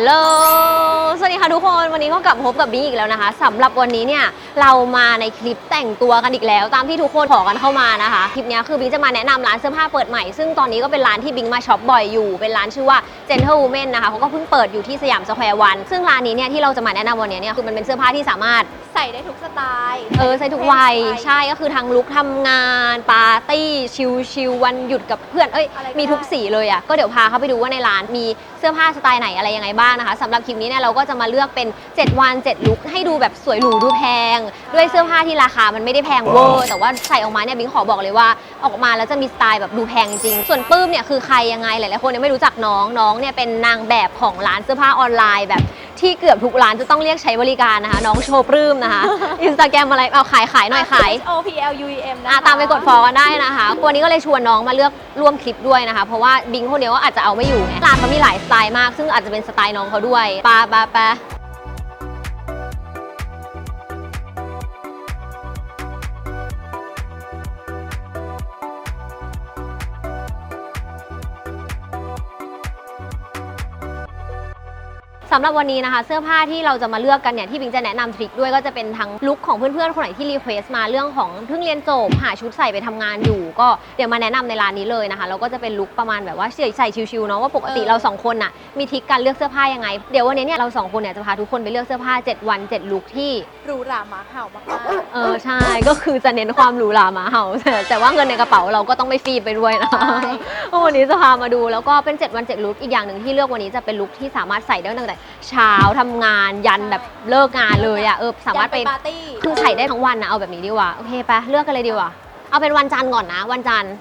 ฮัลโหล สวัสดีค่ะทุกคน วันนี้ก็กลับพบกับบีอีกแล้วนะคะสำหรับวันนี้เนี่ยเรามาในคลิปแต่งตัวกันอีกแล้ว ตามที่ทุกคนขอกันเข้ามานะคะคลิปเนี้ยคือบิงจะมาแนะนำร้านเสื้อผ้าเปิดใหม่ ซึ่งตอนนี้ก็เป็นร้านที่บิงมาช็อปบ่อยอยู่ เป็นร้านชื่อว่า Gentle Women นะคะเขาก็เพิ่งเปิดอยู่ที่สยามสแควร์วันซึ่งร้านนี้เนี่ยที่เราจะมาแนะนำวันนี้เนี่ยคือมันเป็นเสื้อผ้าที่สามารถใส่ได้ทุกสไตล์เออใส่ทุกวัยใช่ก็คือทั้งลุกทำงานปาร์ตี้ชิลชิลวันหยุดกับเพื่อนเอ้ยอะไรก็มีทุกได้สีเลยอะก็เดี๋ยวพาเขาไปดูว่าในร้านมีเสื้อผ้าสไตล์ไหนอะไรยังไงบ้างนะคะสำหรับคลิปนี้เนี่ยเราก็จะมาเลือกเป็น 7 วัน 7 ลุกให้ดูแบบสวยหรูดูแพงด้วยเสื้อผ้าที่ราคามันไม่ได้แพงเวอร์แต่ว่าใส่ออกมาเนี่ยบิงขอบอกเลยว่าออกมาแล้วจะมีสไตล์แบบดูแพงจริง ส่วนปื้มเนี่ยคือใครยังไงหลายๆคนเนี่ยไม่รู้จักน้องน้องเนี่ยเป็นนางแบบของร้านเสื้อผ้าออนไลน์แบบที่เกือบทุกร้านจะต้องเรียกใช้บริการนะคะ น้องโชว์ปลื้มนะคะอินสตาแกรมอะไรเอาขายขายหน่อยขาย O P L U E M นะอะคะตามไปกดฟอลกันได้นะคะวันนี้ก็เลยชวนน้องมาเลือกร่วมคลิปด้วยนะคะ เพราะว่าบิงคนเดียวก็อาจจะเอาไม่อยู่ไงร้านเขามีหลายสไตล์มาก ซึ่งอาจจะเป็นสไตล์น้องเขาด้วยปาปาปา สำหรับวันนี้นะคะเสื้อผ้าที่เราจะมาเลือกกันเนี่ยที่บิงจะแนะนำทริคด้วยก็จะเป็นทั้งลุคของเพื่อนๆคนไหนที่รีเควสต์มาเรื่องของเพิ่งเรียนจบหาชุดใส่ไปทำงานอยู่ ก็เดี๋ยวมาแนะนำในร้านนี้เลยนะคะแล้วก็จะเป็นลุคประมาณแบบว่าใส่ชิวๆเนาะว่าปกติเราสองคนน่ะมีทริคการเลือกเสื้อผ้ายังไงเดี๋ยววันนี้เนี่ยเราสองคนเนี่ยจะพาทุกคนไปเลือกเสื้อผ้า7วัน7ลุคที่ หรูหราหมาเห่ามากเออใช่ก็คือจะเน้นความหรูหราหมาเห่าแต่แต่ว่าเงินในกระเป๋าเราก็ต้องไม่ฟรีไปด้วยนะวันนี้จะพามาดูแล้วก็เป็น 7 วัน 7 ลุคอีกอย่างหนึ่งที่เลือกวันนี้จะเป็นลุคที่สามารถใส่ได้ตั้งแต่เช้าทำงานยันแบบเลิกงานเลยอะเออๆสามารถไปยันปาร์ตี้คือใส่ได้ทั้งวันนะเอาแบบนี้ดีกว่าโอเคปะเลือกกันเลยดีกว่าเอาเป็นวันจันทร์ก่อนนะ วันจันทร์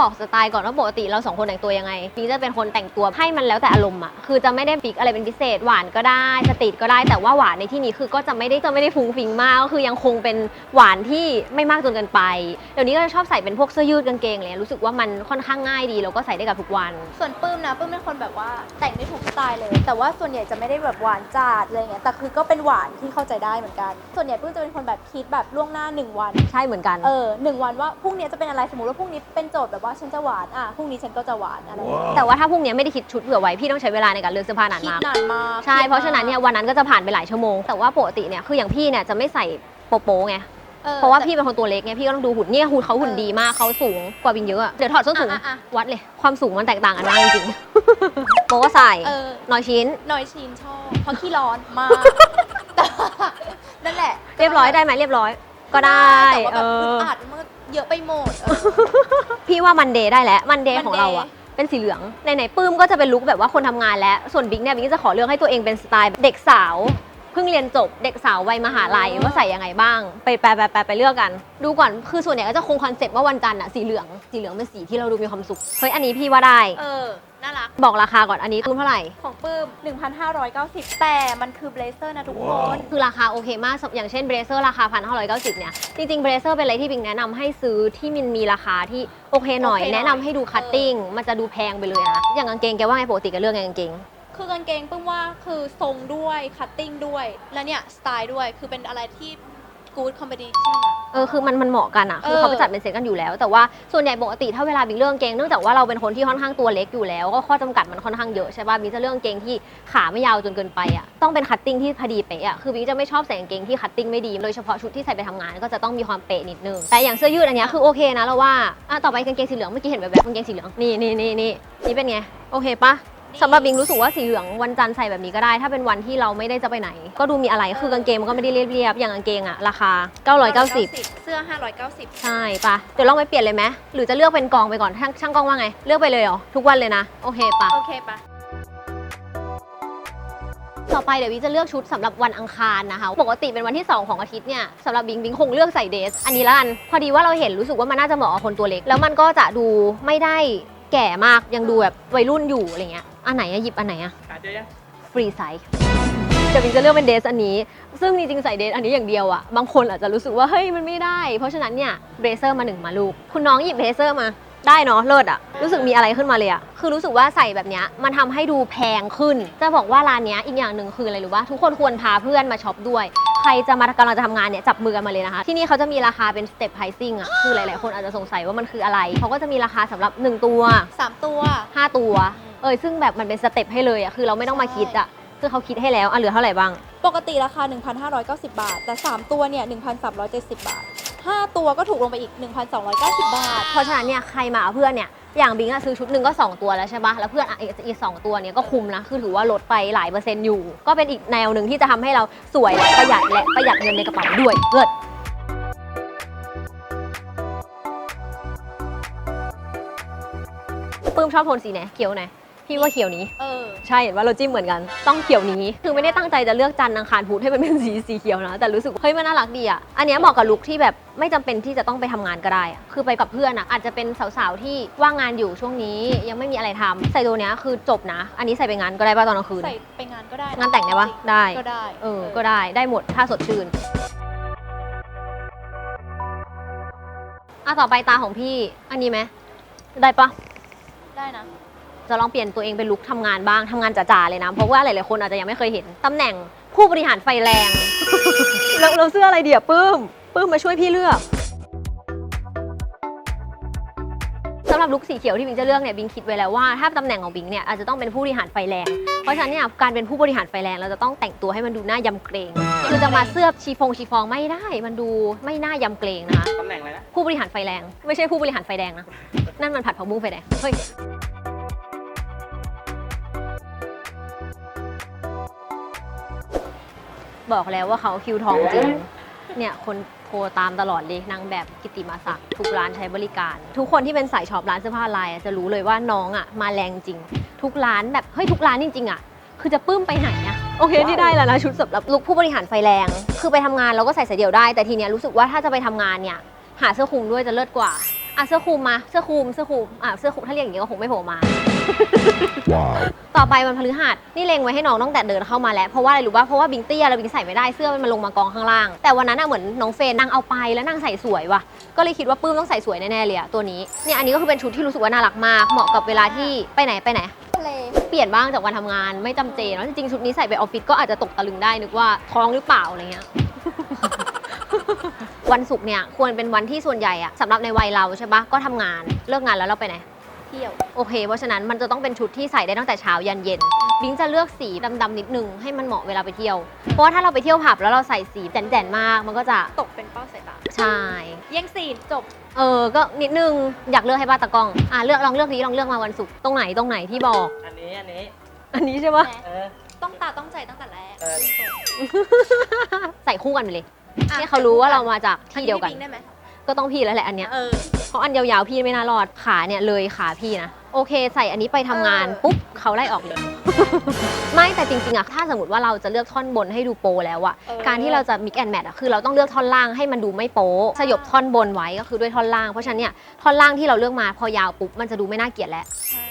บอกสไตล์ก่อนว่าปกติเราสองคนแต่งตัวยังไงปีจะเป็นคนแต่งตัวให้มันแล้วแต่อารมณ์อะคือจะไม่ได้ฟิกอะไรเป็นพิเศษหวานก็ได้สตรีทก็ได้แต่ว่าหวานในที่นี้คือก็จะไม่ได้จะไม่ได้ฟุ้งฟิงมากก็คือยังคงเป็นหวานที่ไม่มากจนเกินไปเดี๋ยวนี้ก็จะชอบใส่เป็นพวกเสื้อยืดกางเกงอะไรเลยรู้สึกว่ามันค่อนข้างง่ายดีแล้วก็ใส่ได้กับทุกวัน ส่วนปื้มนะปื้มเป็นคนแบบว่าแต่งได้ทุกสไตล์เลย แต่ว่าส่วนใหญ่จะไม่ได้แบบหวานจัดอะไรเงี้ยแต่คือก็เป็นหวานที่เข้าใจได้เหมือนกัน ส่วนใหญ่ปื้มจะเป็นคนแบบคิดแบบล่วงหน้าหนึ่งวันใช่เหมือนกันเออหนึ่งวันว่าพรุ่งนี้จะเป็นอะไรสมมติว่าพรุ่งนี้เป็นโจทย์แบบว่าฉันจะหวานอะพรุ่งนี้ฉันก็จะหวานอะไรอย่างเงี้ยแต่ว่าถ้าพรุ่งนี้ไม่ได้คิดชุดเผื่อไว้พี่ต้องใช้เวลาในการเลือกเสื้อผ้านานคิดมากนานมากใช่เพราะฉะนั้นเนี่ยวันนั้นก็จะผ่านไปหลายชั่วโมงแต่ว่าปกติเนี่ยคืออย่างพี่เนี่ยจะไม่ใส่โปโป้ไงออเพราะว่าแต่พี่เป็นคนตัวเล็กไงพี่ก็ต้องดูหุ่นเนี่ยหุ่นเขาหุ่นดีมากเขาสูงกว่าบิงเยอะอะเดี๋ยวถอดส้นสูงอะอะ วัดเลยความสูงมันแตกต่างกันมากจริงๆโปก็ใส่เออน้อยชิ้น หน่อยชินชอบเพราะขี้ร้อนมากแต่ว่านั่นแหละเรียบร้อยได้ไหมเรียบร้อย ก็ได้แต่ว่าเอแบบอึอดอัดมันก็ เยอะไปหมดเออ พี่ว่ามันเดย์ได้แล้วมันเดย์ Monday ของเราอะเป็นสีเหลืองไหนๆปื้มก็จะเป็นลุคแบบว่าคนทำงานแล้ว ส่วนบิ๊กเนี่ยบิ๊กจะขอเลือกให้ตัวเองเป็นสไตล์เด็กสาวเพิ่งเรียนจบเด็กสาววัยมหาลัยอ๋อ ว่าใส่ยังไงบ้าง ไปแปลไปไปเลือกกัน ดูก่อนคือส่วนใหญ่ก็จะคงคอนเซ็ปต์ว่าวันจันทร์อะสีเหลืองสีเหลืองเป็นสีที่เราดูมีความสุขเฮ้ยอันนี้พี่ว่าได้ เออ น่ารัก บอกราคาก่อนอันนี้ตุ้มเท่าไหร่ ของปื้ม 1,590 แต่มันคือเบลเซอร์นะทุกคน คือราคาโอเคมาก อย่างเช่นเบรเซอร์ราคา 1,590 เนี่ย จริงๆเบรเซอร์เป็นอะไรที่บิงแนะนำให้ซื้อที่มันมีราคาที่โอเคหน่อย โอเคหน่อย แนะนำให้ดูคัตติ้ง มันจะดูแพงไปเลยนะ อย่างกางเกงแกว่าไงปกติแกเลือกไงกางเกง คือกางเกงปื้มว่าคือทรงด้วย คัตติ้งด้วย และเนี่ย สไตล์ด้วย คือเป็นอะไรที่ good combination อะ เออคือมันมันเหมาะกันอะคือเออ เขาไปจัดเป็นเซตกันอยู่แล้ว แต่ว่าส่วนใหญ่ปกติถ้าเวลาบิงเลือกกางเกงเนื่องจากว่าเราเป็นคนที่ค่อนข้างตัวเล็กอยู่แล้ว ก็ข้อจำกัดมันค่อนข้างเยอะใช่ป่ะบิงจะเลือกกางเกงที่ขาไม่ยาวจนเกินไปอะต้องเป็นคัตติ้งที่พอดีเป๊ะอะคือบิงจะไม่ชอบใส่กางเกงที่คัตติ้งไม่ดีโดยเฉพาะชุดที่ใส่ไปทำงานก็จะต้องมีความเป๊ะนิดนึงแต่อย่างเสื้อยืดอันเนี้ยคือโอเคนะเราว่าอะต่อไปกางเกงสีเหลืองเมื่อกี้เห็นแบบแบบกางเกงสีเหลืองนี่นี่นี่นี่นี่เป็นไงโอเคปะดี สำหรับบิงรู้สึกว่าสีเหลืองวันจันทร์ใส่แบบนี้ก็ได้ ถ้าเป็นวันที่เราไม่ได้จะไปไหน ก็ดูมีอะไรคือกางเกงมันก็ไม่ได้เรียบๆอย่างกางเกงอะราคา 990 เสื้อ 590 ใช่ปะเดี๋ยวลองไปเปลี่ยนเลยไหมหรือจะเลือกเป็นกองไปก่อนช่างช่างกองว่าไง เลือกไปเลยเหรอ ทุกวันเลยนะ โอเคปะโอเคปะต่อไปเดี๋ยววิจะเลือกชุดสำหรับวันอังคารนะคะ ปกติเป็นวันที่ 2 ของอาทิตย์เนี่ยสำหรับบิงบิงคงเลือกใส่เดรสอันนี้ละกัน พอดีว่าเราเห็นรู้สึกว่ามันน่าจะเหมาะกับคนตัวเล็ก แล้วมันก็จะดูไม่ได้ แก่มากยังดูแบบวัยรุ่นอยู่อะไรเงี้ยอันไหนอะหยิบอันไหนอะหาเจอยังฟรีไซส์เดี๋ยวบิงจะเลือกเป็นเดรสอันนี้ ซึ่งจริงๆใส่เดรสอันนี้อย่างเดียวอะบางคนอาจจะรู้สึกว่าเฮ้ยมันไม่ได้ เพราะฉะนั้นเนี่ยเบรเซอร์มาหนึ่งมาลูก คุณน้องหยิบเบรเซอร์มา ได้เนาะเลิศอะรู้สึกมีอะไรขึ้นมาเลยอะคือรู้สึกว่าใส่แบบเนี้ยมันทำให้ดูแพงขึ้น จะบอกว่าร้านเนี้ยอีกอย่างหนึ่งคืออะไรรู้ป่ะทุกคนควรพาเพื่อนมาช็อปด้วย ใครจะมากำลังจะทำงานเนี่ยจับมือกันมาเลยนะคะ ที่นี่เขาจะมีราคาเป็นสเต็ปไ i ซิ่งอะคือหลาย ๆ คนอาจจะสงสัยว่ามันคืออะไรเขาก็จะมีราคาสำหรับ 1 ตัวสามตัว 5 ตัวอืมเอยซึ่งแบบมันเป็นสเต็ปให้เลยอะคือเราไม่ต้องมาคิดอะคือเขาคิดให้แล้วอะเหลือเท่าไหร่บ้าง ปกติราคา 1,590 บาท แต่ 3 ตัวเนี่ย 1,370 บาท 5 ตัวก็ถูกลงไปอีก 1,290 บาท เพราะฉะนั้นเนี่ยใครมากับเพื่อนเนี่ยอย่างบิงอะซื้อชุดหนึ่งก็ 2 ตัวแล้วใช่ปะแล้วเพื่อนอะอีกสองตัวเนี่ยก็คุ้มนะคือถือว่าลดไปหลายเปอร์เซ็นต์อยู่ ก็เป็นอีกแนวหนึ่งที่จะทำให้เราสวยและประหยัดและประหยัดเงินในกระเป๋าด้วยเลิศปื้มชอบโทนสีไหนเขียวไหน พี่ว่าเขียวนี้ เออ ใช่เห็นว่าเราจิ้มเหมือนกัน ต้องเขียวนี้ คือไม่ได้ตั้งใจจะเลือกจันทร์อังคารพุธให้มันเป็นสีสีเขียวนะ แต่รู้สึกว่าเฮ้ยมันน่ารักดีอะ อันเนี้ยเหมาะกับลุคที่แบบไม่จำเป็นที่จะต้องไปทำงานก็ได้อะคือไปกับเพื่อนอะอาจจะเป็นสาวๆที่ว่างงานอยู่ช่วงนี้ยังไม่มีอะไรทำใส่ตัวเนี้ยคือจบนะ อันนี้ใส่ไปงานก็ได้ป่ะตอนกลางคืน ใส่ไปงานก็ได้ะงานแต่งได้ปะได้ ก็ได้เออ ก็ได้ ได้หมด ถ้าสดชื่น อะ ต่อไปตาของพี่ อันนี้ไหม ได้ปะได้นะ จะลองเปลี่ยนตัวเองเป็นลุคทำงานบ้างทำงานจ๋าๆเลยนะ เพราะว่าหลายๆคนอาจจะยังไม่เคยเห็นตำแหน่งผู้บริหารไฟแรง เราเราเสื้ออะไรเดียปื้มปื้มมาช่วยพี่เลือกสำหรับลุคสีเขียวที่บิงจะเลือกเนี่ยบิงคิดไว้แล้วว่าถ้าตำแหน่งของบิงเนี่ยอาจจะต้องเป็นผู้บริหารไฟแรง เพราะฉะนั้นเนี่ยการเป็นผู้บริหารไฟแรงเราจะต้องแต่งตัวให้มันดูน่ายำเกรงคือจะมาเสื้อชีฟงชีฟองไม่ได้ มันดูไม่น่ายำเกรงนะคะตำแหน่งอะไรนะผู้บริหารไฟแรง ไม่ใช่ผู้บริหารไฟแดงนะนั่นมันผัดผักบุ้งไฟแดงเฮ้ย บอกแล้วว่าเขาคิวทองจริง เนี่ยคนโทรตามตลอดเลยนางแบบกิติมาศักดิ์ทุกร้านใช้บริการ ทุกคนที่เป็นสายช็อปร้านเสื้อผ้าลายอะจะรู้เลยว่าน้องอะมาแรงจริง ทุกร้านแบบเฮ้ยทุกร้านจริงๆอะคือจะปลื้มไปไหนอะโอเคที่ได้แล้วนะชุดสำหรับลุคผู้บริหารไฟแรง คือไปทำงานเราก็ใส่สายเดี่ยวได้แต่ทีเนี้ยรู้สึกว่าถ้าจะไปทำงานเนี่ยหาเสื้อคลุมด้วยจะเลิศกว่าอะเสื้อคลุมมาเสื้อคลุมเสื้อคลุมอะเสื้อคลุมถ้าเรียกอย่างนี้ก็คงไม่โผล่มา Wow. ต่อไปวันพฤหัสนี่เลงไว้ให้น้องตั้งแต่เดินเข้ามาแล้วเพราะว่าอะไรรู้ป่ะเพราะว่าบิงเตี้ยแล้วบิงใส่ไม่ได้เสื้อมันลงมากองข้างล่าง แต่วันนั้นอะเหมือนน้องเฟนนางเอาไปแล้วนางใส่สวยว่ะก็เลยคิดว่าปื้มต้องใส่สวยแน่ๆเลยอะตัวนี้เนี่ยอันนี้ก็คือเป็นชุดที่รู้สึกว่าน่ารักมากเหมาะกับเวลาที่ไปไหนไปไหนทะเลเปลี่ยนบ้างจากวันทำงานไม่จำเจเนาะจริงๆชุดนี้ใส่ไปออฟฟิศก็อาจจะตกตะลึงได้นึกว่าท้องหรือเปล่าอะไรเงี้ยวันศุกร์เนี่ยควรเป็นวันที่ส่วนใหญ่อะสำหรับในวัยเราใช่ปะก็ทำงานเลิกงานแล้วเราไปไหน เที่ยว โอเค เพราะฉะนั้นมันจะต้องเป็นชุดที่ใส่ได้ตั้งแต่เช้ายันเย็นบิงจะเลือกสีดำๆนิดนึงให้มันเหมาะเวลาไปเที่ยว เพราะว่าถ้าเราไปเที่ยวผับแล้วเราใส่สีแจ่นๆมาก มันก็จะตกเป็นเป้าสายตาใช่แย่งซีนจบ เออ ก็นิดนึงอยากเลือกให้ป้าตากล้องอะเลือกลองเลือกนี้ลองเลือกมาวันศุกร์ตรงไหนตรงไหนที่บอก อันนี้อันนี้ อันนี้ใช่ปะแหมเออ ต้องตาต้องใจตั้งแต่แรกเออ ใส่คู่กันไปเลยให้เขารู้ว่าเรามาจากที่เดียวกัน อันนี้พี่บิงได้ไหมก็ต้องพี่แล้วแหละอันเนี้ย เออ เพราะอันยาวๆพี่ไม่น่ารอดขาเนี่ยเลยขาพี่นะ โอเค ใส่อันนี้ไปทำงานเออปุ๊บเขาไล่ออกเลย ไม่แต่จริงๆอะถ้าสมมติว่าเราจะเลือกท่อนบนให้ดูโปรแล้วอะเออ การที่เราจะ mix and match อะคือเราต้องเลือกท่อนล่างให้มันดูไม่โป๊สยบท่อนบนไว้ก็คือด้วยท่อนล่างเพราะฉะนั้นเนี่ยท่อนล่างที่เราเลือกมาพอยาวปุ๊บมันจะดูไม่น่าเกลียดแล้ว ใช่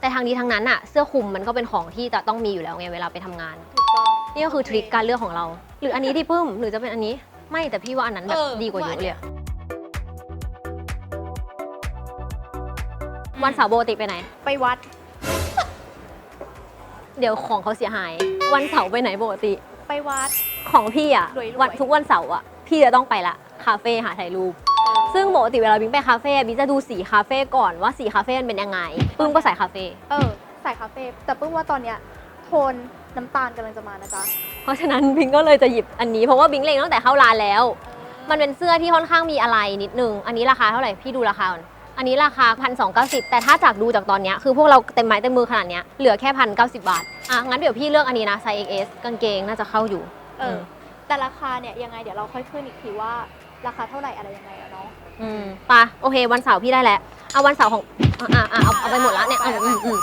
แต่ทางนี้ทางนั้นอะเสื้อคลุมมันก็เป็นของที่จะต้องมีอยู่แล้วไงเวลาไปทำงาน ถูกต้อง นี่ก็คือทริคการเลือกของเรา หรืออันนี้ที่ปึ้มหรือจะเป็นอันนี้ ไม่แต่พี่ว่าอันนั้นแบบเออดีกว่าเยอะว่าอันเลเนี้ย ย วันเสาร์ปกติไปไหน ไปวัด เดี๋ยวของเขาเสียหาย วันเสาร์ไปไหนปกติ ไปวัด ของพี่อะรวยๆ วันทุกวันเสาร์อะพี่จะต้องไปละคาเฟ่หาถ่ายรูป ซึ่งปกติเวลาบิงไปคาเฟ่บิงจะดูสีคาเฟ่ก่อนว่าสีคาเฟ่มันเป็นยังไงปึ้มก็ใส่คาเฟ่เออใส่คาเฟ่แต่เพิ่งว่าตอนเนี้ยโทนน้ำตาลกำลังจะมานะจ๊ะเพราะฉะนั้นบิงก็เลยจะหยิบอันนี้เพราะว่าบิงเล็งตั้งแต่เข้าร้านแล้ว มันเป็นเสื้อที่ค่อนข้างมีอะไรนิดนึง อันนี้ราคาเท่าไหร่พี่ดูราคาก่อน อันนี้ราคา1,290แต่ถ้าจากดูจากตอนเนี้ยคือพวกเราเต็มไม้เต็มมือขนาดเนี้ยเหลือแค่1,090บาท อะ งั้นเดี๋ยวพี่เลือกอันนี้นะไซส์ XS กางเกงน่าจะเข้าอยู่ เออ แต่ราคาเนี่ยยังไงเดี๋ยวเราค่อยขึ้นอีกทีว่าราคาเท่าไหร่อะไรยังไงอะเนาะ อืมปะโอเค วันเสาร์พี่ได้แล้ว เอาวันเสาร์ของ อะอะอะเอาเอาไปหมดแล้วเนี่ยเอาอืมอืม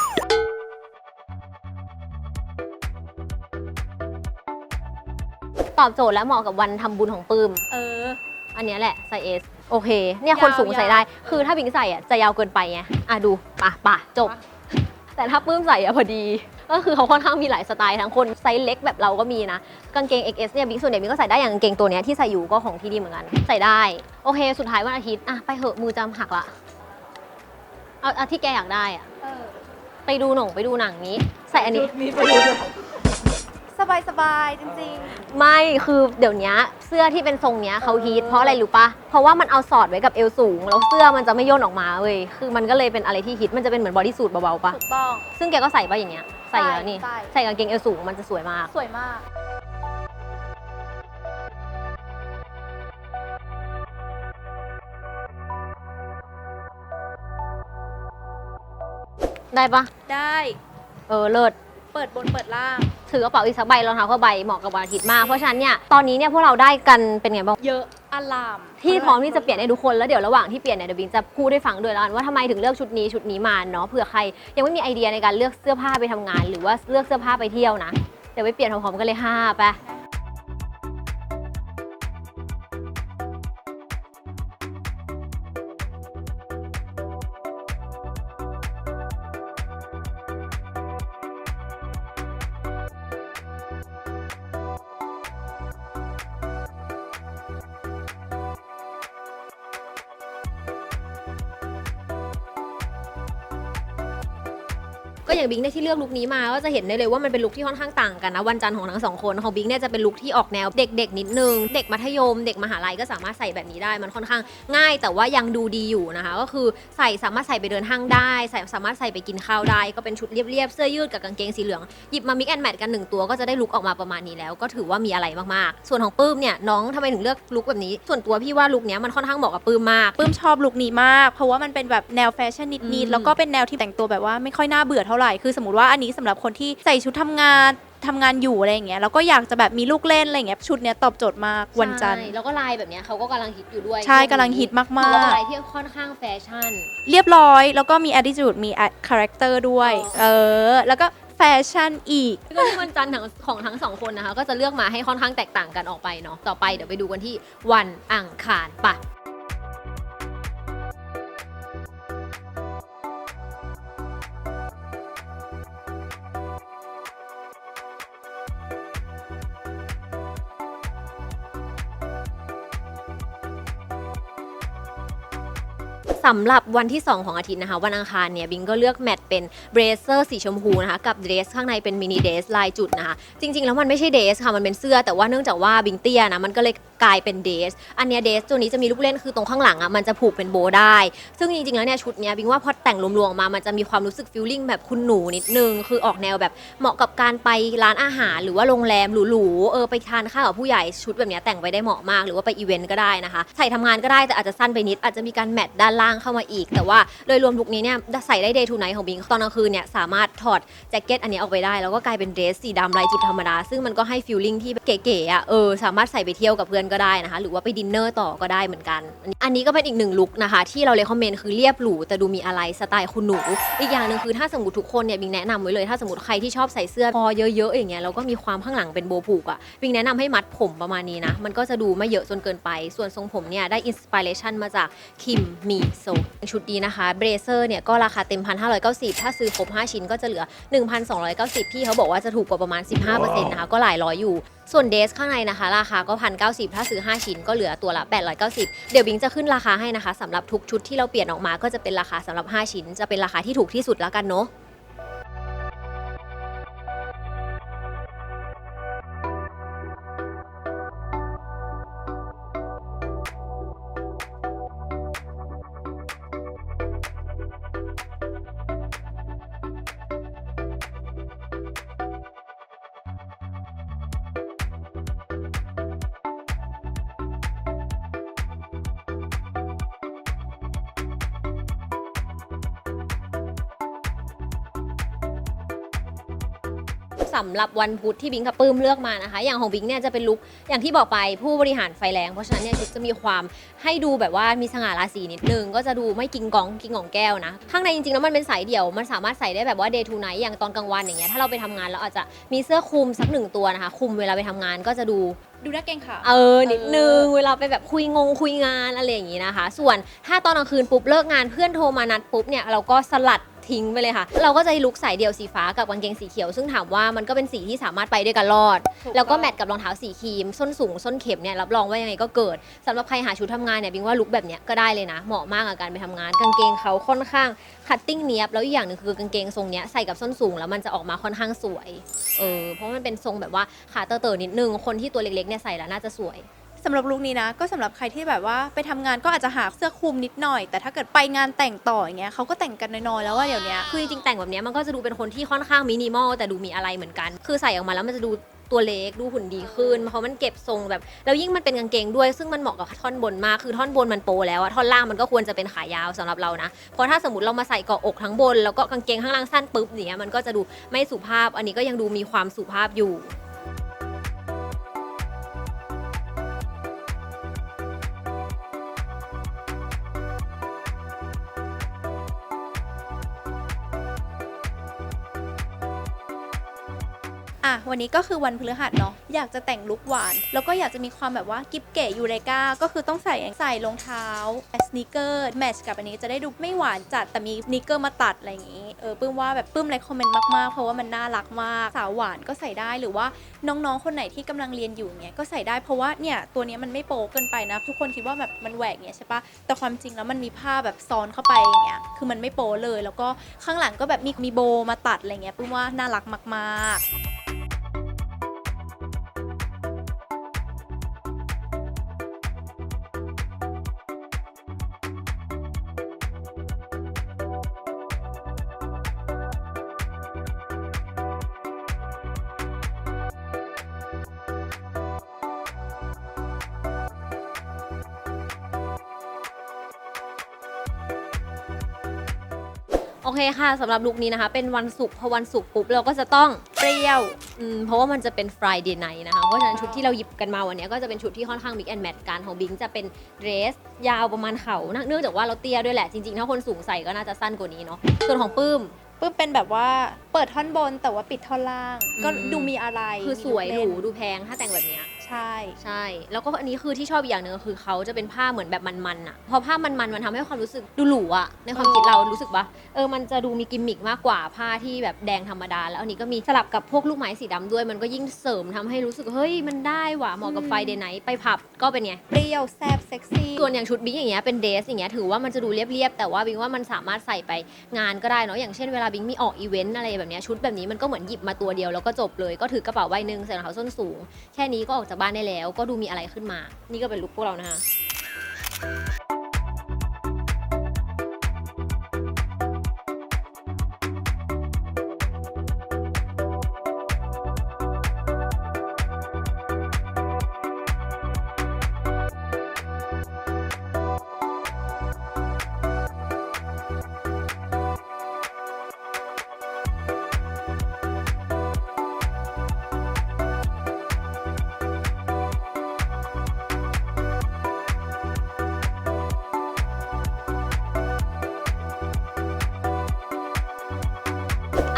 ตอบโจทย์และเหมาะกับวันทำบุญของปื้ม เออ อันเนี้ยแหละไซส์ S โอเค เนี่ยคนสูงยาวใส่ได้ คือถ้าบิงใส่อะจะยาวเกินไปไง อะดูปะปะจบปะแต่ถ้าปื้มใส่อะพอดี ก็คือเขาค่อนข้างมีหลายสไตล์ทั้งคนไซส์เล็กแบบเราก็มีนะ กางเกง XS เนี่ยบิ๊กส่วนใหญ่บิ๊กก็ใส่ได้อย่างกางเกงตัวเนี้ยที่ใส่อยู่ก็ของที่ดีเหมือนกัน ใส่ได้ โอเค สุดท้ายวันอาทิตย์ อะไปเหอะมือจำหักละ เอาเอาที่แกอยากได้อะเออไปดูหนังไปดูหนังนี้ ใส่อันนี้ ชุดนี้ไปดูด้วยสสบายๆจริง ไม่คือเดี๋ยวนี้เสื้อที่เป็นทรงเนี้ยเขาฮิตเพราะอะไรรู้ปะเพราะว่ามันเอาสอดไว้กับเอวสูง แล้วเสื้อมันจะไม่ย่นออกมาเว้ยคือมันก็เลยเป็นอะไรที่ฮิตมันจะเป็นเหมือนบอดี้สูทเบาๆปะๆ ถูกต้อง ซึ่งแกก็ใส่ปะอย่างเงี้ยใส่อยู่แล้วนี่ใส่ ใส่กางเกงเอวสูงมันจะสวยมาก สวยมาก ได้ปะได้เออเลิศเปิดบนเปิดล่าง ถือกระเป๋าอีกสักใบรองเท้าผ้าใบเหมาะกับวันอาทิตย์มาก เพราะฉะนั้นเนี่ยตอนนี้เนี่ยพวกเราได้กันเป็นไงบ้าง เยอะอลามที่พร้อมที่จะเปลี่ยนให้ทุกคนแล้วเดี๋ยวระหว่างที่เปลี่ยนเนี่ยเดี๋ยวบิงจะพูดให้ฟังด้วยแล้วกันว่าทำไมถึงเลือกชุดนี้ชุดนี้มาเนาะเผื่อใคร ยังไม่มีไอเดียในการเลือกเสื้อผ้าไปทำงาน หรือว่าเลือกเสื้อผ้าไปเที่ยวนะเดี๋ยวไปเปลี่ยนพร้อมๆกันเลยห้าไปะ ก็อย่างบิงเนี่ยที่เลือกลุคนี้มาก็จะเห็นได้เลยว่ามันเป็นลุคที่ค่อนข้างต่างกันนะวันจันทร์ของทั้งสองคนของบิงเนี่ยจะเป็นลุคที่ออกแนวเด็กๆนิดนึง เด็กมัธยม เด็กมหาลัยก็สามารถใส่แบบนี้ได้ มันค่อนข้างง่าย แต่ว่ายังดูดีอยู่นะคะ ก็คือใส่สามารถใส่ไปเดินห้างได้ใส่สามารถใส่ไปกินข้าวได้ ก็เป็นชุดเรียบๆเสื้อยืดกับกางเกงสีเหลืองหยิบมามิกแอนแมทกันหนึ่งตัวก็จะได้ลุคออกมาประมาณนี้แล้ว ก็ถือว่ามีอะไรมากๆ ส่วนของปื้มเนี่ยน้องทำไมถึงเลือกลุคแบบนี้ ส่วนตัวพี่ว่าลุคเนี้ยมันค่อนข้างเหมาะกับปื้มมากปื้มชอบลุคนี้มาก เพราะว่ามันเป็นแบบแนวแฟชั่นอืนิดมๆแล้วก็เป็นแนวที่แต่งตัวแบบว่าไม่ค่อยน่าเบื่อเท่าไหร่ คือสมมติว่าอันนี้สำหรับคนที่ใส่ชุดทำงานทำงานอยู่อะไรอย่างเงี้ยแล้วก็อยากจะแบบมีลูกเล่นอะไรอย่างเงี้ยชุดเนี้ยตอบโจทย์มากวันจันทร์ใช่แล้วก็ลายแบบเนี้ยเขาก็กำลังฮิตอยู่ด้วย ใช่กำลังฮิตมากๆถือว่าเป็นลายที่ค่อนข้างแฟชั่น เรียบร้อยแล้วก็มี attitude มี character ด้วย เออ แล้วก็แฟชั่นอีกก็ที่วันจันทร์ของของทั้งสองคนนะคะ ก็จะเลือกมาให้ค่อนข้างแตกต่างกันออกไปเนาะต่อไปเดี๋ยวไปดูกันที่วันอังคารปะ สำหรับวันที่ 2 ของอาทิตย์นะคะ วันอังคารเนี่ยบิงก็เลือกแมทเป็นเบรเซอร์สีชมพูนะคะกับเดรสข้างในเป็นมินิเดรสลายจุดนะคะ จริงๆ แล้วมันไม่ใช่เดรสค่ะมันเป็นเสื้อแต่ว่าเนื่องจากว่าบิงเตี้ยนะมันก็เลย กลายเป็นเดรสอันเนี้ยเดรสตัวนี้จะมีลูกเล่นคือตรงข้างหลังอะมันจะผูกเป็นโบได้ ซึ่งจริงๆแล้วเนี่ยชุดเนี้ยบิงว่าพอแต่งรวมๆมามันจะมีความรู้สึกฟิลลิ่งแบบคุณหนูนิดนึงคือออกแนวแบบเหมาะกับการไปร้านอาหาร หรือว่าโรงแรมหรูๆเออไปทานข้าวกับผู้ใหญ่ชุดแบบเนี้ยแต่งไปได้เหมาะมากหรือว่าไปอีเวนต์ก็ได้นะคะใส่ทำงานก็ได้แต่อาจจะสั้นไปนิด อาจจะมีการแมทด้านล่างเข้ามาอีก แต่ว่าโดยรวมลุคนี้เนี่ยใส่ได้ day to night ของบิงตอนกลางคืนเนี่ยสามารถถอดแจ็คเก็ตอันนี้ออกไปได้ แล้วก็กลายเป็นเดรสสีดำลายจุดธรรมดาซึ่งมันก็ให้ฟิลลิ่งที่เก๋ๆอะเออสามารถใส่ไปเที่ยวกับเพื่อนก็ได้นะคะ หรือว่าไปดินเนอร์ต่อก็ได้เหมือนกัน อันนี้ก็เป็นอีกหนึ่งลุคนะคะ ที่เราเลยคอมเมนต์คือเรียบหรูแต่ดูมีอะไรสไตล์คุณหนู อีกอย่างหนึ่งคือถ้าสมมติทุกคนเนี่ยบิงแนะนำไว้เลย ถ้าสมมติใครที่ชอบใส่เสื้อคอเยอะๆอย่างเงี้ยแล้วก็มีความข้างหลังเป็นโบผูกอะบิงแนะนำให้มัดผมประมาณนี้นะมันก็จะดูไม่เยอะจนเกินไป ส่วนทรงผมเนี่ยได้อินสปิเรชันมาจากคิมมีโซชุดนี้นะคะเบรเซอร์เนี่ยก็ราคาเต็ม1,590 ถ้าซื้อครบ 5 ชิ้นก็จะเหลือ 1,290 พี่เขาบอกว่าจะถูกกว่าประมาณ 15%นะคะก็หลายร้อยอยู่ ส่วนเดสข้างในนะคะ ราคาก็1,090ถ้าซื้อ 5 ชิ้นก็เหลือตัวละ 890 เดี๋ยวบิงจะขึ้นราคาให้นะคะสำหรับทุกชุดที่เราเปลี่ยนออกมาก็จะเป็นราคาสำหรับ 5 ชิ้น จะเป็นราคาที่ถูกที่สุดแล้วกันเนาะ หรับวันพุธที่บิงกับปื้มเลือกมานะคะ อย่างของบิงเนี่ยจะเป็นลุคอย่างที่บอกไปผู้บริหารไฟแรง เพราะฉะนั้นเนี่ยชุดจะมีความให้ดูแบบว่ามีสง่าราศีนิดนึง ก็จะดูไม่กิงกองกิงของแก้วนะ ข้างในจริงๆแล้วมันเป็นสายเดี่ยว มันสามารถใส่ได้แบบว่า day to night อย่างตอนกลางวันอย่างเงี้ยถ้าเราไปทำงานเราอาจจะมีเสื้อคลุมสักหนึ่งตัวนะคะคลุมเวลาไปทำงานก็จะดูดูน่าเกรงค่ะเออ นิดนึง เวลาไปแบบคุยงงคุยงานอะไรอย่างงี้นะคะ ส่วนถ้าตอนกลางคืนปุ๊บเลิกงานเพื่อนโทรมานัดปุ๊บเนี่ยเราก็สลัด ทิ้งไปเลยค่ะ เราก็จะลุกสายเดี่ยวสีฟ้ากับกางเกงสีเขียว ซึ่งถามว่ามันก็เป็นสีที่สามารถไปด้วยกันรอดถูกแล้วก็ต้องแมทกับรองเท้าสีครีม ส้นสูง ส้นเข็มเนี่ยรับรองว่ายังไงก็เกิดสำหรับใครหาชุดทำงานเนี่ยบิงว่าลุคแบบเนี้ยก็ได้เลยนะ เหมาะมากกับการไปทำงาน กางเกงเขาค่อนข้างคัตติ้งเนียบแล้วอีกอย่างหนึ่งคือกางเกงทรงเนี้ยใส่กับส้นสูงแล้วมันจะออกมาค่อนข้างสวยเออเพราะมันเป็นทรงแบบว่าขาเตอร์ๆนิดนึงคนที่ตัวเล็กๆเนี่ยใส่แล้วน่าจะสวย สำหรับลุคนี้นะก็สำหรับใครที่แบบว่าไปทำงานก็อาจจะหาเสื้อคลุมนิดหน่อย แต่ถ้าเกิดไปงานแต่งต่ออย่างเงี้ยเขาก็แต่งกันน้อยๆแล้วว่าเดี๋ยวเนี้ยคือจริงๆแต่งแบบเนี้ยมันก็จะดูเป็นคนที่ค่อนข้างมินิมอลแต่ดูมีอะไรเหมือนกัน คือใส่ออกมาแล้วมันจะดูตัวเล็กดูหุ่นดีขึ้นเพราะมันเก็บทรงแบบแล้วยิ่งมันเป็นกางเกงด้วย ซึ่งมันเหมาะกับท่อนบนมากคือท่อนบนมันโปแล้วอะท่อนล่างมันก็ควรจะเป็นขายาวสำหรับเรานะเพราะถ้าสมมติเรามาใส่เกาะอกทั้งบน แล้วก็กางเกงข้างล่างสั้นปุ๊บเนี้ยมันก็จะดูไม่สุภาพ อันนี้ก็ยังดูมีความสุภาพอยู่ อะวันนี้ก็คือวันพฤหัสเนาะอยากจะแต่งลุคหวาน แล้วก็อยากจะมีความแบบว่ากิฟเก๋ยูเรกาก็คือต้องใส่ใส่รองเท้าสน e เกอร์แมทช์กับอันนี้จะได้ดูไม่หวานจัดแต่มีสน e เกอร์มาตัดอะไรอย่างงี้เออปื้มว่าแบบปื้มเลยคอมเมนต์มากๆเพราะว่ามันน่ารักมากสาวหวานก็ใส่ได้หรือว่าน้องๆ คนไหนที่กำลังเรียนอยู่เนี่ยก็ใส่ได้เพราะว่าเนี่ยตัวเนี้ยมันไม่โป๊เกินไปนะ ทุกคนคิดว่าแบบมันแหวกเนี่ยใช่ปะแต่ความจริงแล้วมันมีผ้าแบบซ้อนเข้าไปอย่างเงี้ยคือมันไม่โป๊เลย แล้วก็ข้างหลังก็แบบมีมีโบมาตัดอะไรเงี้ยปื้มว่าน่ารักมาก ๆ โอเคค่ะสำหรับลุคนี้นะคะ เป็นวันศุกร์พอวันศุกร์ปุ๊บเราก็จะต้องเปรี้ยวอืมเพราะว่ามันจะเป็น Friday night นะคะ เพราะฉะนั้นชุดที่เราหยิบกันมาวันนี้ก็จะเป็นชุดที่ค่อนข้าง mix and match กันของบิงจะเป็นเดรส ยาวประมาณเข่าเนื่องจากว่าเราเตี้ยด้วยแหละจริงๆถ้าคนสูงใส่ก็น่าจะสั้นกว่านี้เนาะส่วนของปื้มปึ๊บเป็นแบบว่าเปิดท่อนบนแต่ว่าปิดท่อนล่าง ก็อืม ดูมีอะไรคือสวยหมีรูลูกเล่นดูแพงถ้าแต่งแบบเนี้ย ใช่ ใช่ แล้วก็อันนี้คือที่ชอบอีกอย่างหนึ่งก็คือเขาจะเป็นผ้าเหมือนแบบมันๆอะพอผ้ามันๆมันทำให้ความรู้สึกดูหรูอะในความคิดเรารู้สึกว่าเออ มันจะดูมีกิมมิกมากกว่าผ้าที่แบบแดงธรรมดา แล้วอันนี้ก็มีสลับกับพวกลูกไม้สีดำด้วย มันก็ยิ่งเสริมทำให้รู้สึกเฮ้ยมันได้ว่ะเหมาะกับไฟเดย์ไนท์ไปผับก็เป็นไง เปรี้ยวแซบเซ็กซี่ ส่วนอย่างชุดบิ๊กอย่างเงี้ยเป็นเดรสอย่างเงี้ยถือว่ามันจะดูเรียบๆแต่ว่าบิ๊กว่ามันสามารถใส่ไปงานก็ได้เนาะอย่างเช่นเวลาบิ๊กมีออกอีเวนต์อะไรแบบเนี้ยชุดแบบนี้มันก็เหมือนหยิบมาตัวเดียวแล้วก็จบเลยก็ถือกระเป๋าใบหนึ่งใส่รองเท้าส้นสูง แค่นี้ก็ออกจากบ้านได้แล้ว ก็ดูมีอะไรขึ้นมา นี่ก็เป็นลุคพวกเรานะคะ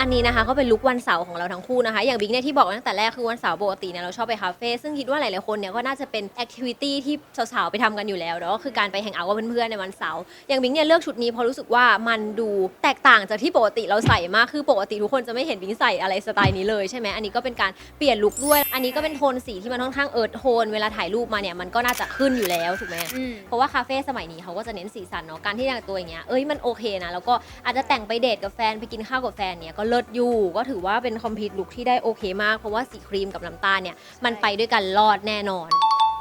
นนี้นะคะก็เป็นลุควันเสาร์ของเราทั้งคู่นะคะ อย่างบิ๊กเนี่ยที่บอกตั้งแต่แรกคือวันเสาร์ปกติเนี่ยเราชอบไปคาเฟ่ซึ่งคิดว่าหลายๆคนเนี่ยก็น่าจะเป็นแอคทิวิตี้ที่สาวๆไปทำกันอยู่แล้วเนาะคือการไปแฮงเอาท์กับเพื่อนๆในวันเสาร์อย่างบิ๊กเนี่ยเลือกชุดนี้เพราะรู้สึกว่ามันดูแตกต่างจากที่ปกติเราใส่มากคือปกติทุกคนจะไม่เห็นบิ๊กใส่อะไรสไตล์นี้เลยใช่ไหมอันนี้ก็เป็นการเปลี่ยนลุคด้วย อันนี้ก็เป็นโทนสีที่มันค่อนข้างเอิร์ธโทนเวลาถ่ายรูปมาเนี่ยมันก็น่าจะขึ้นอยู่แล้วถูกไหมอืมเพราะว่าคาเฟ่สมัยนี้เขาก็จะเน้นสีสันเนาะการที่แต่งตัวอย่างเงี้ยเอ้ยมันโอเคนะแล้วก็อาจจะแต่งไปเดทกับแฟนไปกินข้าวกับแฟนเนี่ยก็เลิศอยู่ก็ถือว่าเป็นคอมพลีทลุคที่ได้โอเคมาก เพราะว่าสีครีมกับน้ำตาลเนี่ยมันไปด้วยกันรอดแน่นอน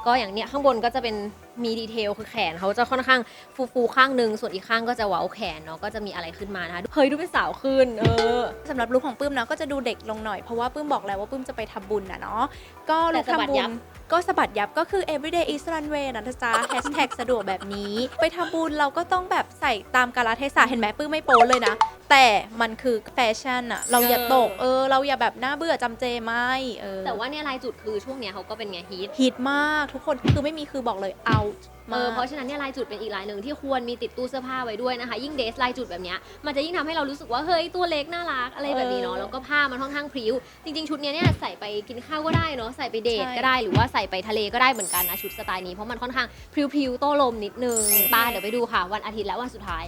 ก็อย่างเนี้ยข้างบนก็จะเป็นมีดีเทลคือแขนเขาจะค่อนข้างฟูฟูๆข้างหนึ่งส่วนอีกข้างก็จะเว้าแขนเนาะก็จะมีอะไรขึ้นมานะคะเฮ้ยดูเป็นสาวขึ้นเออสำหรับลุคของปื้มเนาะก็จะดูเด็กลงหน่อยเพราะว่าปื้มบอกแล้วว่าปื้มจะไปทำบุญนะเนาะก็ลุคแต่สะบัดทำบุยัญบ ก็สะบัดยับก็คือ everyday is runway นะจ๊ะ hashtag สะดวกแบบนี้ ไปทำบุญเราก็ต้องแบบใส่ตามกาลเทศะเห็นไหมปื้มไม่โป๊เลยนะ แต่มันคือแฟชั่นอะเราอย่าตก เออ เราอย่าแบบน่าเบื่อจำเจไม่เออแต่ว่าเนี่ยลายจุดคือช่วงเนี้ยเขาก็เป็นไงฮิตฮิตมากทุกคนคือไม่มีคือบอกเลย out เอมาอกเพราะฉะนั้นเนี่ยลายจุดเป็นอีกลายหนึ่งที่ควรมีติดตู้เสื้อผ้าไว้ด้วยนะคะ ยิ่งเดสลายจุดแบบเนี้ยมันจะยิ่งทำให้เรารู้สึกว่าเฮ้ยตัวเล็กน่ารักอะไรแบบนี้เนาะเออแล้วก็ผ้ามันค่อนข้างพริ้ว จริง ๆ ชุดเนี้ยเนี่ยใส่ไปกินข้าวก็ได้เนาะใส่ไปเดทใช่ก็ได้หรือว่าใส่ไปทะเลก็ได้เหมือนกันนะชุดสไตล์นี้เพราะมันค่อนข้างพริ้วๆโต้ลมนิดนึงโอเคป้าเดี๋ยวไปดูค่ะ วันอาทิตย์และวันสุดท้าย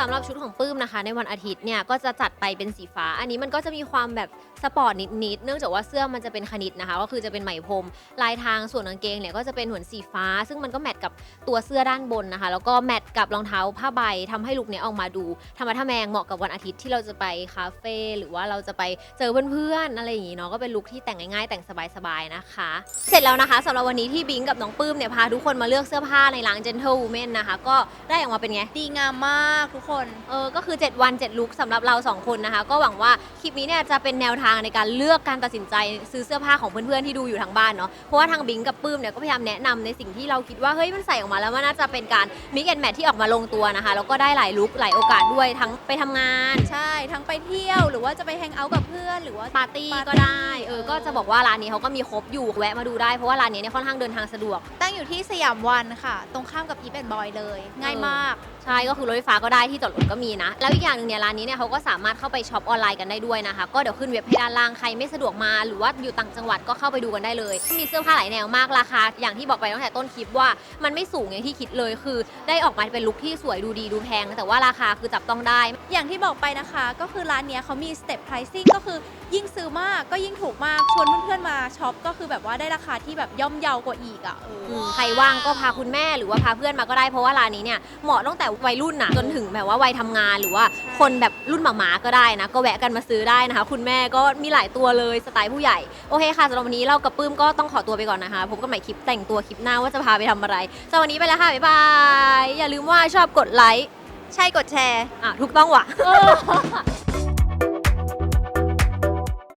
สำหรับชุดของปื้มนะคะ ในวันอาทิตย์เนี่ยก็จะจัดไปเป็นสีฟ้า อันนี้มันก็จะมีความแบบ ปอร์ตนิดๆ เนื่องจากว่าเสื้อมันจะเป็นคณิตนะคะ ก็คือจะเป็นไหมพรมลายทางส่วนกางเกงเนี่ยก็จะเป็นเหมือนสีฟ้า ซึ่งมันก็แมทกับตัวเสื้อด้านบนนะคะ แล้วก็แมทกับรองเท้าผ้าใบทำให้ลุคเนี้ยออกมาดูธรรมะทะแมงเหมาะกับวันอาทิตย์ที่เราจะไปคาเฟ่หรือว่าเราจะไปเจอเพื่อนๆอะไรอย่างงี้เนาะก็เป็นลุคที่แต่งง่ายๆ แต่งสบายๆนะคะ เสร็จแล้วนะคะสำหรับวันนี้ที่บิงกับน้องปื้มเนี่ยพาทุกคนมาเลือกเสื้อผ้าในร้าน Gentle Women นะคะ ก็ได้ออกมาเป็นไงดีงามมากทุกคนเออก็คือ 7 วัน 7 ลุคสำหรับเรา 2 คนนะคะ ก็หวังว่าคลิปนี้เนี่ยจะเป็นแนวทางในการเลือกการตัดสินใจซื้อเสื้อผ้าของเพื่อนๆที่ดูอยู่ทางบ้านเนาะเพราะว่าทางบิงกับปื้มเนี่ยก็พยายามแนะนำในสิ่งที่เราคิดว่าเฮ้ยมันใส่ออกมาแล้วมันน่าจะเป็นการมิกแอนแมทที่ออกมาลงตัวนะคะแล้วก็ได้หลายลุคหลายโอกาสด้วยทั้งไปทำงานใช่ทั้งไปเที่ยว หรือว่าจะไปแฮงเอาท์กับเพื่อนหรือว่าปาร์ตี้ปาร์ตี้ก็ได้เออก็จะบอกว่าร้านนี้เขาก็มีครบอยู่แวะมาดูได้เพราะว่าร้านนี้เนี่ยค่อนข้างเดินทางสะดวก ตั้งอยู่ที่สยามวันค่ะ ตรงข้ามกับอีฟแอนบอยเลย ง่ายมากใช่ก็คือรถไฟฟ้าก็ได้ที่จอดรถก็มีนะ แล้วอีกอย่างหนึ่งเนี่ยร้านนี้เนี่ยเขาก็สามารถเข้าไปช็อปออนไลน์กันได้ด้วยนะคะ ก็เดี๋ยวขึ้นเว็บให้ด้านล่างใครไม่สะดวกมา หรือว่าอยู่ต่างจังหวัดก็เข้าไปดูกันได้เลย มีเสื้อผ้าหลายแนวมากราคา อย่างที่บอกไปตั้งแต่ต้นคลิปว่ามันไม่สูงอย่างที่คิดเลย คือได้ออกมาเป็นลุคที่สวยดูดีดูแพงแต่ว่าราคาคือจับต้องได้ อย่างที่บอกไปนะคะ ก็คือร้านเนี้ยเขามี step pricing ก็คือยิ่งซื้อมากก็ยิ่งถูกมากชวนเพื่อนๆมาช็อปก็คือแบบว่าได้ราคาที่แบบย่อมเยาวกว่าอีกอะเออ อืมใครว่างก็พาคุณแม่หรือว่าพาเพื่อนมาก็ได้เพราะว่าร้านนี้เนี่ยเหมาะตั้งแต่วัยรุ่นน่ะจนถึงแบบว่าวัยทำงานหรือว่าคนแบบรุ่นหมาๆก็ได้นะ ก็แวะกันมาซื้อได้นะคะ คุณแม่ก็มีหลายตัวเลยสไตล์ผู้ใหญ่ โอเคค่ะสำหรับวันนี้เรากับปื้มก็ต้องขอตัวไปก่อนนะคะพบกันใหม่คลิปแต่งตัวคลิปหน้าว่าจะพาไปทำอะไรสำหรับวันนี้ไปแล้วค่ะบ๊ายบายอย่าลืมว่าชอบกดไลค์ใช่กดแชร์อะถูกต้องว่ะ